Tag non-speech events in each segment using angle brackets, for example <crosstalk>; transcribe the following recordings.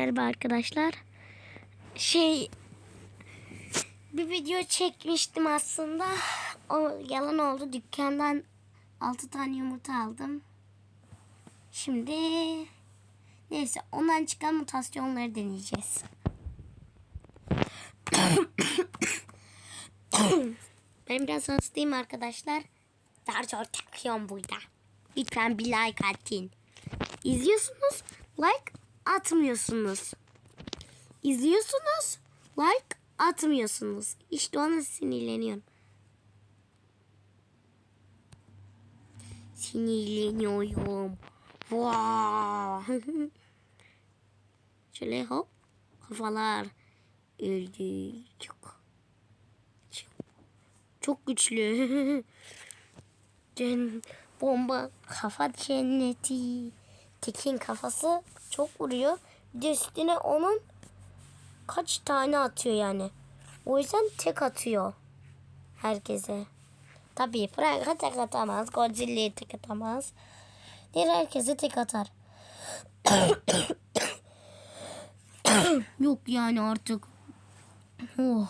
Merhaba arkadaşlar. Şey bir video çekmiştim aslında. O yalan oldu. Dükkandan 6 tane yumurta aldım. Şimdi neyse ondan çıkan mutasyonları deneyeceğiz. <coughs> ben biraz hastayım arkadaşlar. Çok takıyorum burada. Lütfen bir like atın. İzliyorsunuz, like atmıyorsunuz. İzliyorsunuz, like atmıyorsunuz. İşte ona sinirleniyorum. Sinirleniyorum. Wow. <laughs> Şöyle hop kafalar öldü. Çok çok, güçlü. <laughs> Bomba kafa cenneti. Tekin kafası çok vuruyor. Bir de üstüne onun kaç tane atıyor yani. O yüzden tek atıyor herkese. Tabii Frank'a tek atamaz. Godzilla'ya tek atamaz. Diğer herkese tek atar. <coughs> Yok yani artık. Oh,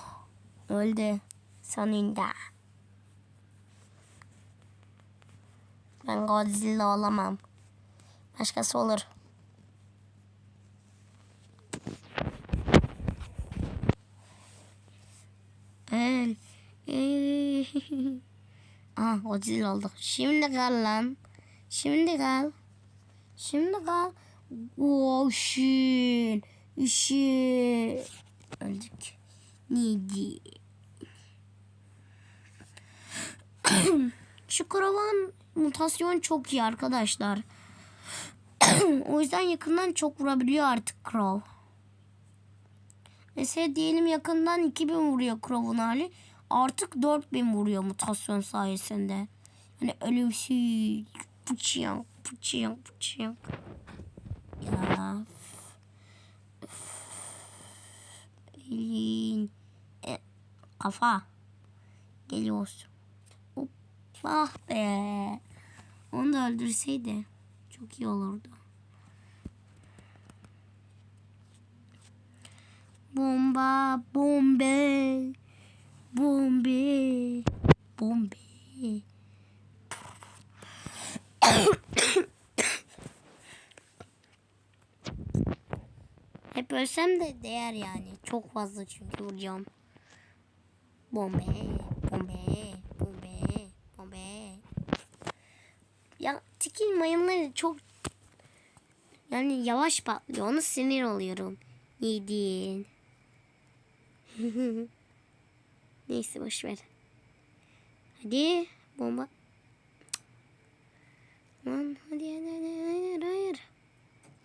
öldü. Sonunda. Ben Godzilla olamam. Başkası olur. El. <laughs> ah Godzilla olduk. Şimdi kal lan. Şimdi kal. Şimdi kal. Oh, üşün. Üşün. Öldük. Neydi? <clears throat> Şu karavan mutasyon çok iyi arkadaşlar. O yüzden yakından çok vurabiliyor artık Crow. Mesela diyelim yakından 2000 vuruyor Crow'un hali. Artık 4000 vuruyor mutasyon sayesinde. Yani ölümsüz. Pıçıyan, pıçıyan, pıçıyan. Ya. Elin. E, kafa. Geliyorsun. Hop. Ah be. Onu da öldürseydi. Çok iyi olurdu. Bomba, bombe, bombe, bombe. Hep ölsem de değer yani. Çok fazla çünkü vuracağım. Bombe, bombe, bombe, bombe. Ya tikin mayınları çok yani yavaş patlıyor. Onu sinir oluyorum. Yedin. Neyse boş ver. Hadi bomba. Lan hadi hadi hadi hayır hayır.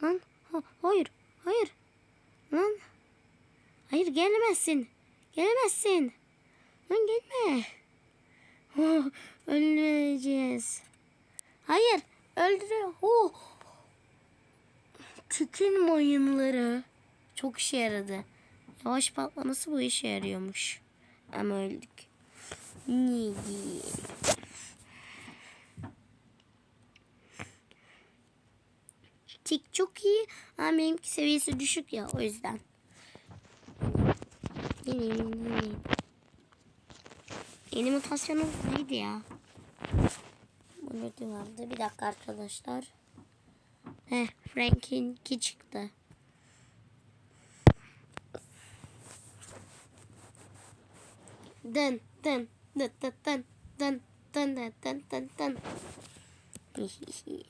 Lan ha, hayır hayır. Lan hayır gelemezsin. Gelemezsin. Lan gelme. <laughs> Oh, öleceğiz. Hayır öldürüyor. Oh. Tükün mayınları. Çok işe yaradı. Yavaş patlaması bu işe yarıyormuş. Ama öldük. Neydi? Tik çok iyi ama benimki seviyesi düşük ya o yüzden. Yeni yeni yeni. Yeni mutasyonum neydi ya? Burada vardı. Bir dakika arkadaşlar. Heh, Frank'in ki çıktı. Dın dın dın dın dın dın dın dın dın dın dın. <laughs>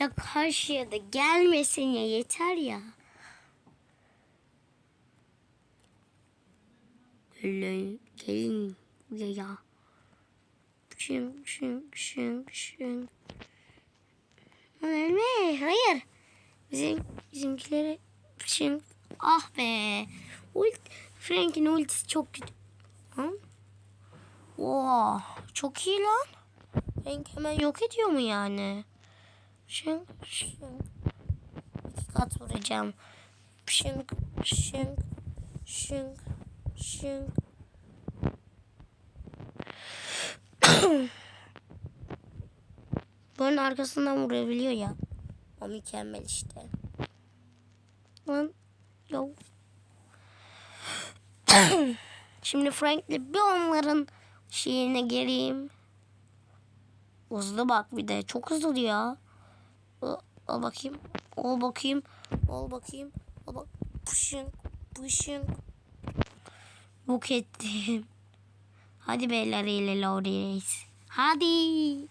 ya karşıya da gelmesin ya yeter ya. Gelin, gelin buraya ya. Şın şın şın şın. Ölme, hayır. Bizim bizimkileri şın. Ah be. Ult Frank'in ultisi çok kötü. Ha? Wow, çok iyi lan. Frank hemen yok ediyor mu yani? Şın şın. İki kat vuracağım. Şın şın şın şın. <coughs> Bunun arkasından vurabiliyor ya. O mükemmel işte. Lan yo. <clears throat> Şimdi Frank'le bir onların şeyine gireyim. Hızlı bak bir de. Çok hızlı ya. Al, bakayım. Al bakayım. Al bakayım. Al bak. Pışın. Pışın. Buk ettim. Hadi beyler ile Lawrence. Hadi.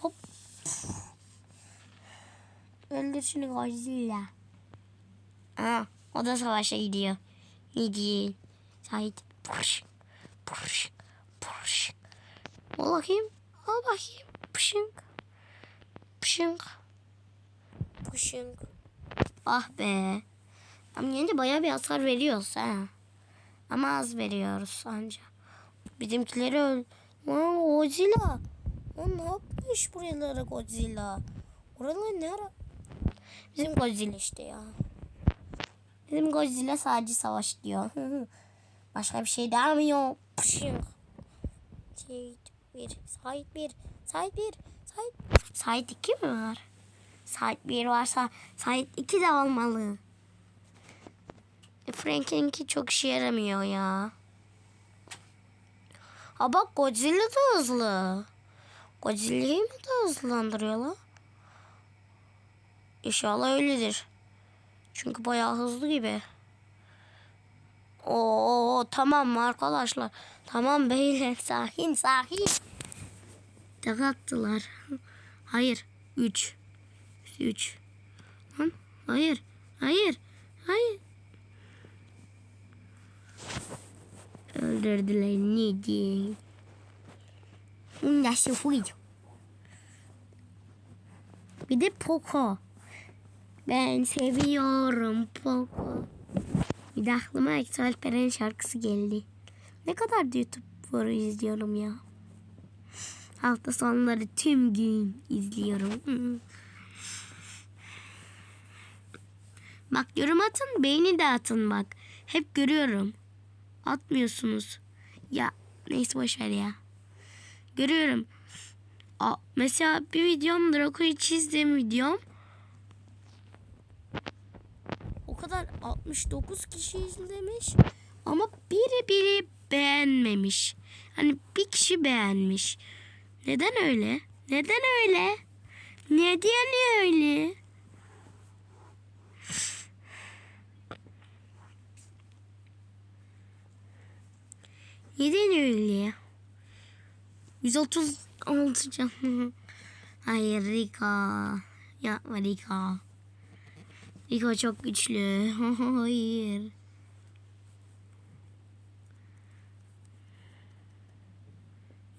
Hop. Öldür şunu Godzilla. Aa, o da savaşa gidiyor. Ne değil. Sait. Pırş. Pırş. Pırş. Al bakayım. Al bakayım. Pışınk. Pışınk. Pışınk. Ah be. Ama yine de bayağı bir hasar veriyoruz ha. Ama az veriyoruz anca. Bizimkileri öl... Lan Godzilla. Lan ne yapmış buralara Godzilla? Oralar ne ara? Bizim Godzilla işte ya. Bizim Godzilla sadece savaş diyor. <laughs> Başka bir şey demiyor. Pışın. Sait bir, Sait bir, Sait bir, Sait. Sait iki mi var? Sait bir varsa Sait iki de olmalı. E, Frank'inki çok işe yaramıyor ya. Ha bak Godzilla da hızlı. Godzilla'yı mı da hızlandırıyorlar? İnşallah öyledir. Çünkü bayağı hızlı gibi. Oo tamam arkadaşlar? Tamam beyler <laughs> sakin sakin. Tek attılar. Hayır. Üç. Üç. Lan hayır. Hayır. Hayır. Öldürdüler ne. Nasıl huydu? Bir de Poco. Ben seviyorum Poco. Bir de aklıma Eksu Alperen şarkısı geldi. Ne kadar da YouTube izliyorum ya. Hafta sonları tüm gün izliyorum. Bak yorum atın, beğeni de atın bak. Hep görüyorum. Atmıyorsunuz. Ya neyse boşver ya. Görüyorum. Aa, mesela bir videom Draco'yu çizdiğim videom o kadar 69 kişi izlemiş ama biri biri beğenmemiş. Hani bir kişi beğenmiş. Neden öyle? Neden öyle? Neden öyle? Neden öyle? 136 canlı. <laughs> Hayır Rika. Yapma Rika. Rika çok güçlü. <laughs> Hayır.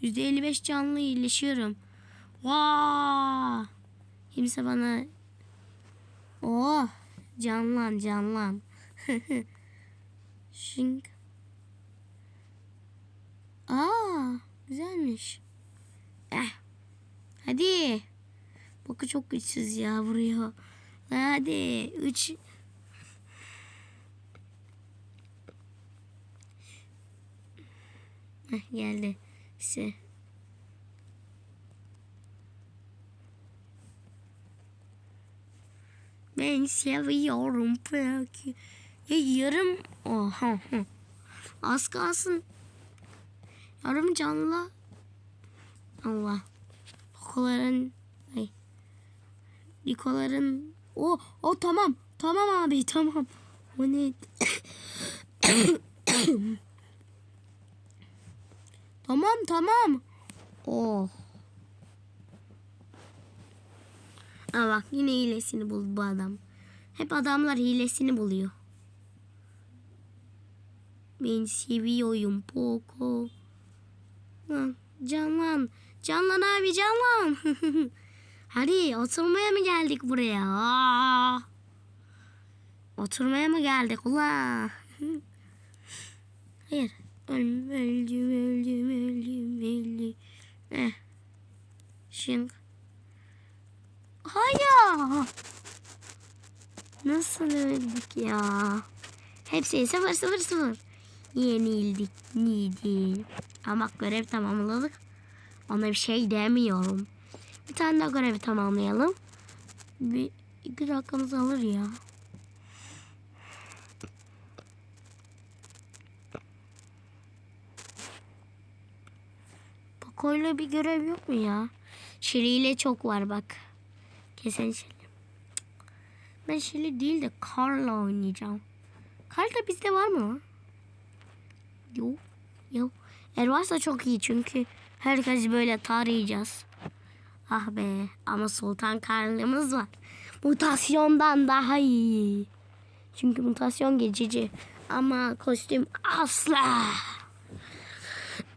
%55 canlı iyileşiyorum. Vaa! Kimse bana... Oh! Canlan canlan. <laughs> Şink. Aa, güzelmiş. Eh. Hadi. Bakı çok güçsüz ya vuruyor. Hadi. Üç. Heh, geldi. İşte. Ben seviyorum peki. Ya yarım. Oha. Az kalsın. Yarım canlı. Allah. Koların. Ay. Nikoların. O, o tamam. Tamam abi <laughs> tamam. O ne? <coughs> tamam tamam. Oh. Aa bak yine hilesini buldu bu adam. Hep adamlar hilesini buluyor. Ben seviyorum Poco. Lan canlan. Canlan abi canlan. <laughs> Hadi oturmaya mı geldik buraya? Aa! Oturmaya mı geldik ula? Hayır. Öldüm, öldüm, öldüm, öldüm, öldüm. Eh. Şimdi. Hayır. Nasıl öldük ya? Hepsi sıfır sıfır sıfır. Yenildik. Neydi? Ama görev tamamladık. Ona bir şey demiyorum. Bir tane daha görevi tamamlayalım. Bir iki dakikamız alır ya. Pakoyla bir görev yok mu ya? Şiri ile çok var bak. Kesin Şiri. Ben Şiri değil de Karla oynayacağım. Kar da bizde var mı? Yok. Yok. Eğer varsa çok iyi çünkü herkes böyle tarayacağız. Ah be ama Sultan Karlımız var. Mutasyondan daha iyi. Çünkü mutasyon geçici. Ama kostüm asla.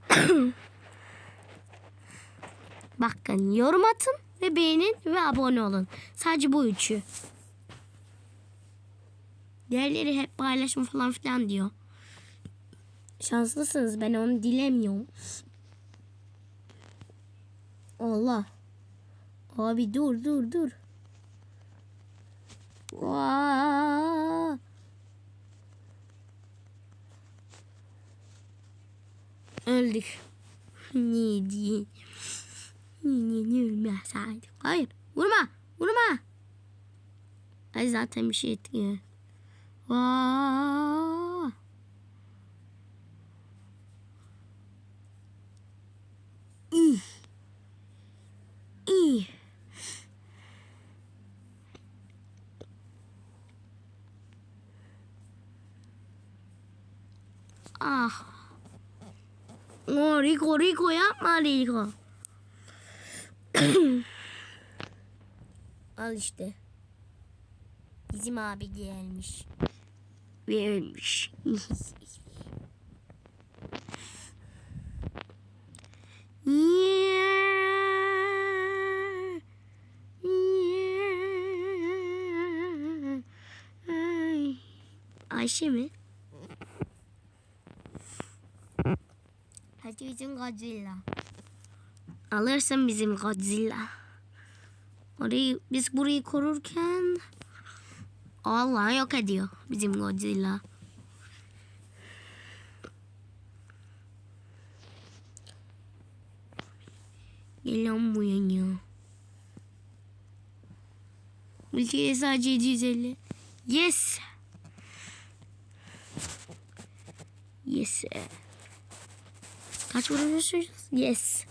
<coughs> Bakın yorum atın ve beğenin ve abone olun. Sadece bu üçü. Diğerleri hep paylaşım falan filan diyor. Şanslısınız ben onu dilemiyorum. Allah. Abi dur dur dur. Vaa. Öldük. Ne diye. Ne ne ölmeseydik. Hayır. Vurma. Vurma. Ay zaten bir şey etmiyor. Vaa. İyi. İyi. Ah. Oh, Rico, Rico yapma Rico. <coughs> Al işte. Bizim abi gelmiş. Ve ölmüş. <coughs> Ayşe mi? Bizim Godzilla. Alırsın bizim Godzilla. Orayı biz burayı korurken Allah yok ediyor bizim Godzilla. Gelen bu yanıyor. Ülkeye sadece 750. Yes. Yes. Kaç vuruyorsunuz? Yes.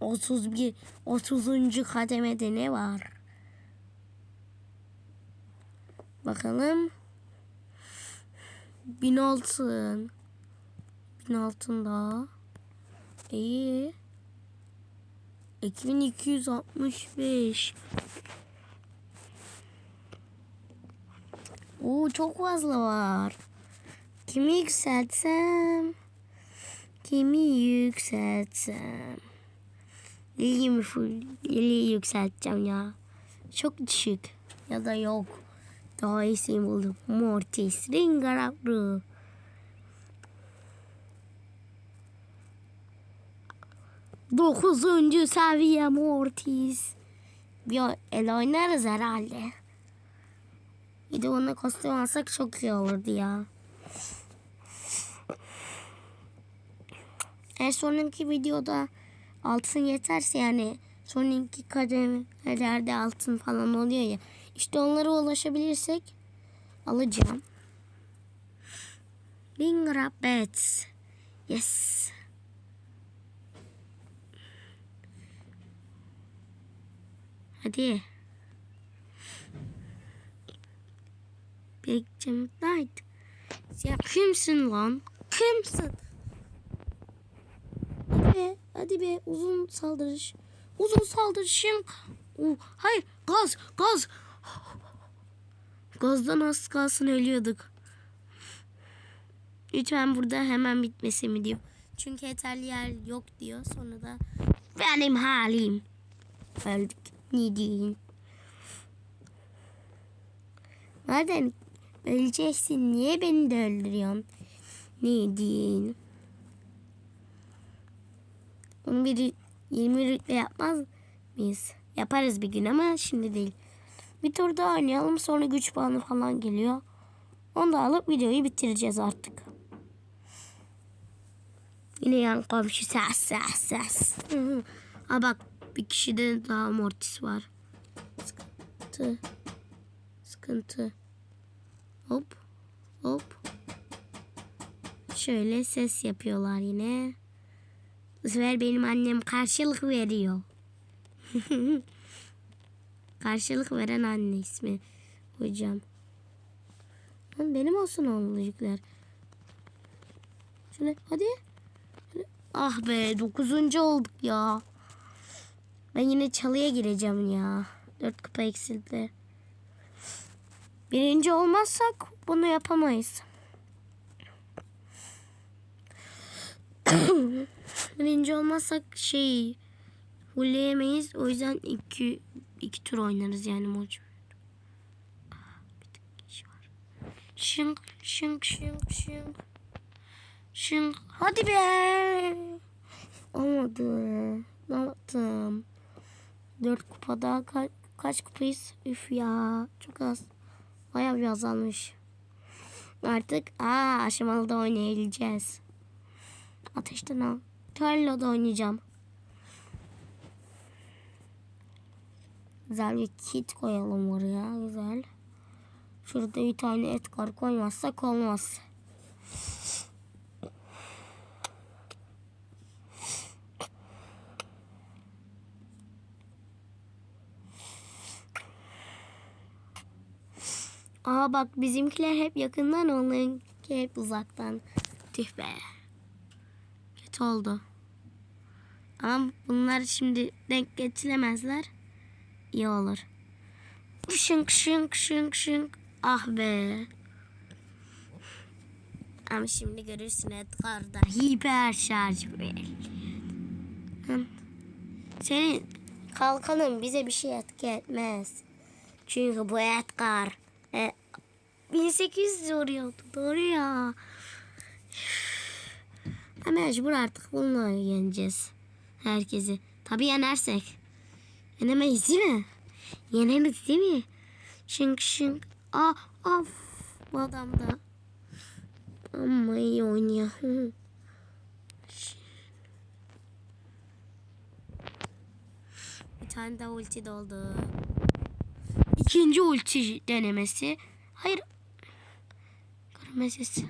31 30. kademede ne var? Bakalım. Bin altın. Bin altın daha. İyi. 2265. Oo çok fazla var. Kimi yükseltsem? Kimi yükseltsem? Lili'yi full Lili'yi yükselteceğim ya. Çok düşük. Ya da yok. Daha iyisini buldum. Mortis. Ringarabru. Dokuzuncu seviye Mortis. Bir el oynarız herhalde. Bir de ona kostüm alsak çok iyi olurdu ya. Eğer sonraki videoda altın yeterse yani sonraki kademelerde altın falan oluyor ya. İşte onlara ulaşabilirsek alacağım. Ring Rabbits. Yes. Hadi. Bekçim Knight. Ya kimsin lan? Kimsin? Be, hadi be uzun saldırış. Uzun saldırışım. Oh, hayır gaz gaz. Gazdan az kalsın ölüyorduk. Lütfen burada hemen bitmesi mi diyor. Çünkü yeterli yer yok diyor. Sonra da benim halim. Öldük. Ne diyeyim? Madem öleceksin niye beni de öldürüyorsun? Ne diyeyim? Onu bir 20 rütbe yapmaz mıyız? Yaparız bir gün ama şimdi değil. Bir tur daha oynayalım sonra güç puanı falan geliyor. Onu da alıp videoyu bitireceğiz artık. Yine yan komşu ses ses ses. Ha bak bir kişide daha mortis var. Sıkıntı. Sıkıntı. Hop. Hop. Şöyle ses yapıyorlar yine. Bu sefer benim annem karşılık veriyor. <laughs> karşılık veren anne ismi hocam. Benim olsun oğulcuklar. Şöyle hadi. Ah be dokuzuncu olduk ya. Ben yine çalıya gireceğim ya. Dört kupa eksildi. Birinci olmazsak bunu yapamayız. <clears throat> Birinci olmazsak şey hulleyemeyiz. O yüzden iki, iki tur oynarız yani maç. Şınk şınk şınk şınk. Şınk. Hadi be. Olmadı. Ne yaptım? Dört kupada ka- kaç kupayız? Üf ya. Çok az. Bayağı bir azalmış. Artık aa aşamalı da oynayabileceğiz. Ateşten al. Tarlada oynayacağım. Güzel bir kit koyalım oraya. Güzel. Şurada bir tane et kar koymazsak olmaz. Aa bak bizimkiler hep yakından onlarınki hep uzaktan. Tüh be. Kötü oldu. Ama bunlar şimdi denk getiremezler. İyi olur. Şınk şınk şınk şınk. Ah be. Ama şimdi görürsün Edgar'da hiper şarj. Senin kalkanın bize bir şey etki etmez. Çünkü bu Edgar e, 1800 vuruyordu. Doğru ya. Mecbur artık bununla yeneceğiz. Herkesi. Tabii yenersek. Yenemeyiz değil mi? Yeneriz değil mi? Şınk şınk. Aa, of. Bu adam da. Ama iyi oynuyor. Bir tane daha ulti doldu. İkinci ulti denemesi. Hayır. Görmesiz.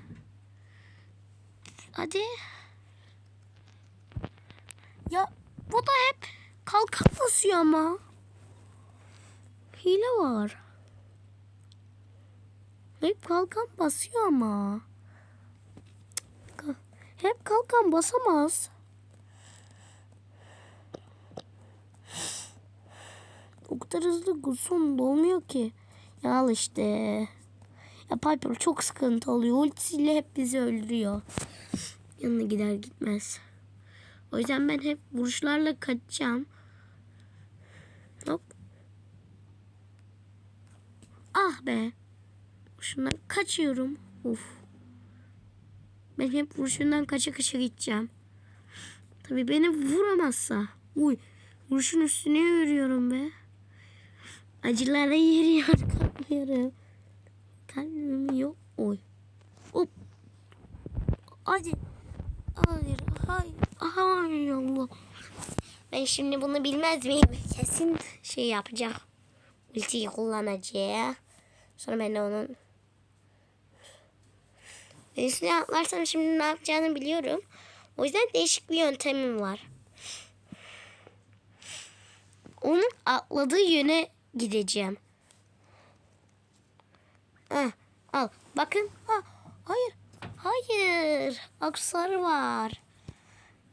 Hadi. Ya bu da hep kalkan basıyor ama. Hile var. Hep kalkan basıyor ama. Hep kalkan basamaz. O kadar hızlı Gulson dolmuyor ki. Ya al işte. Ya Piper çok sıkıntı oluyor. Ultisiyle hep bizi öldürüyor. Yanına gider gitmez. O yüzden ben hep vuruşlarla kaçacağım. Hop. Ah be. Şundan kaçıyorum. Uf. Ben hep vuruşundan kaça kaça gideceğim. Tabii beni vuramazsa. Uy. Vuruşun üstüne yürüyorum be. Acılara yeriyor kalkmıyorum. Kalbim yok. Oy. Hop. Hadi. Hayır. Hayır. Hayır Allah. Ben şimdi bunu bilmez miyim? Kesin şey yapacak. Ultiyi kullanacak. Sonra ben de onun üstüne atlarsam şimdi ne yapacağını biliyorum. O yüzden değişik bir yöntemim var. Onun atladığı yöne gideceğim. Ah, al. Bakın. Ha, hayır. Hayır. Aksar var.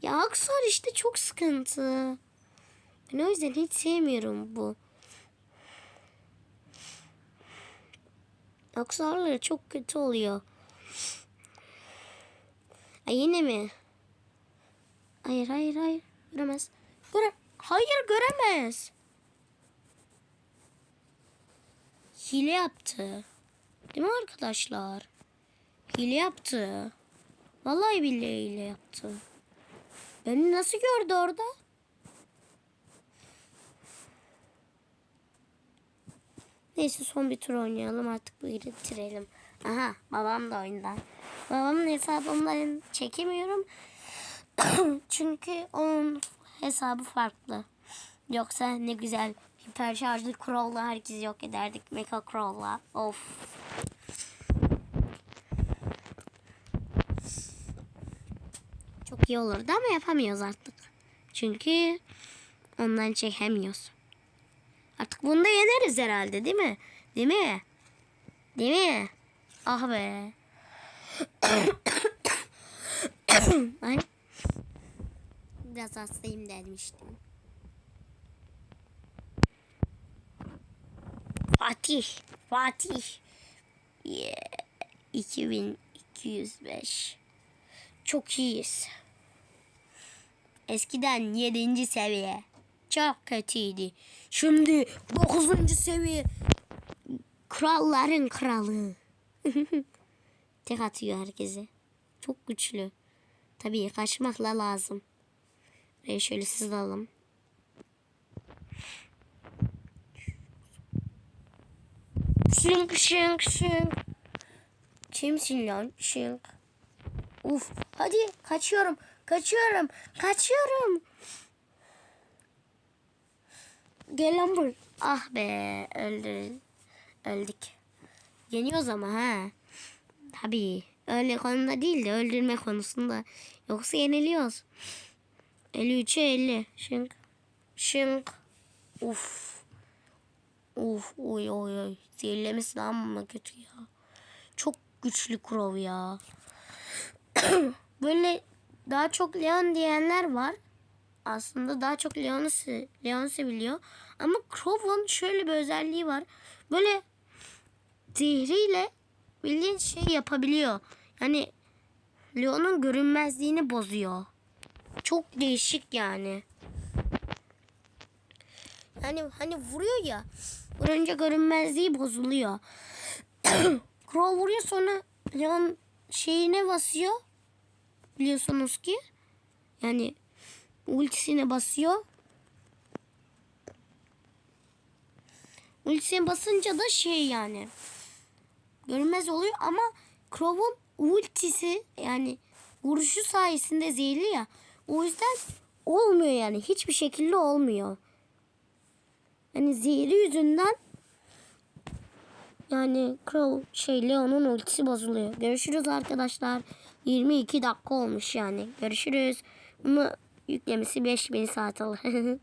Ya aksar işte çok sıkıntı. Ben o yüzden hiç sevmiyorum bu. Aksarları çok kötü oluyor. Ay yine mi? Hayır hayır hayır. Göremez. Göre hayır göremez. Hile yaptı. Değil mi arkadaşlar? Hile yaptı. Vallahi billahi hile yaptı. Beni nasıl gördü orada? Neyse son bir tur oynayalım artık bu bitirelim. Aha babam da oyunda. Babamın hesabından çekemiyorum. <coughs> Çünkü onun hesabı farklı. Yoksa ne güzel hiper şarjlı Crow'la herkesi yok ederdik. Mecha Crow'la. Of. İyi olurdu ama yapamıyoruz artık. Çünkü ondan çekemiyoruz. Artık bunu da yeneriz herhalde değil mi? Değil mi? Değil mi? Ah be. <coughs> Ay. Biraz hastayım demiştim. Fatih. Fatih. Yeah. 2205. Çok iyiyiz. Eskiden 7. seviye. Çok kötüydü. Şimdi 9. seviye. Kralların kralı. <laughs> Tek atıyor herkese. Çok güçlü. Tabii kaçmakla lazım. Ve şöyle sızalım. Şink şink şink. Kimsin lan şink? Uf hadi kaçıyorum. Kaçıyorum. Kaçıyorum. Gel lan buraya. Ah be öldü. Öldük. Yeniyoruz ama ha. Tabii. Öyle konuda değil de öldürme konusunda. Yoksa yeniliyoruz. 53'e 50. Şink. Şink. Uf. Uf. Oy oy oy. Zehirlemesi mı kötü ya. Çok güçlü Crow ya. <clears throat> Böyle daha çok Leon diyenler var. Aslında daha çok Leon'u Leon seviliyor. Ama Crow'un şöyle bir özelliği var. Böyle zehriyle bildiğin şey yapabiliyor. Yani Leon'un görünmezliğini bozuyor. Çok değişik yani. Yani hani vuruyor ya. Vurunca görünmezliği bozuluyor. <coughs> Crow vuruyor sonra Leon şeyine basıyor. Biliyorsunuz ki. Yani ultisine basıyor. Ultisine basınca da şey yani görünmez oluyor ama Crow'un ultisi yani vuruşu sayesinde zehirli ya. O yüzden olmuyor yani. Hiçbir şekilde olmuyor. Yani zehri yüzünden yani Crow şey Leon'un ultisi bozuluyor. Görüşürüz arkadaşlar. 22 dakika olmuş yani. Görüşürüz. Bunu yüklemesi 5000 saat alır. <laughs>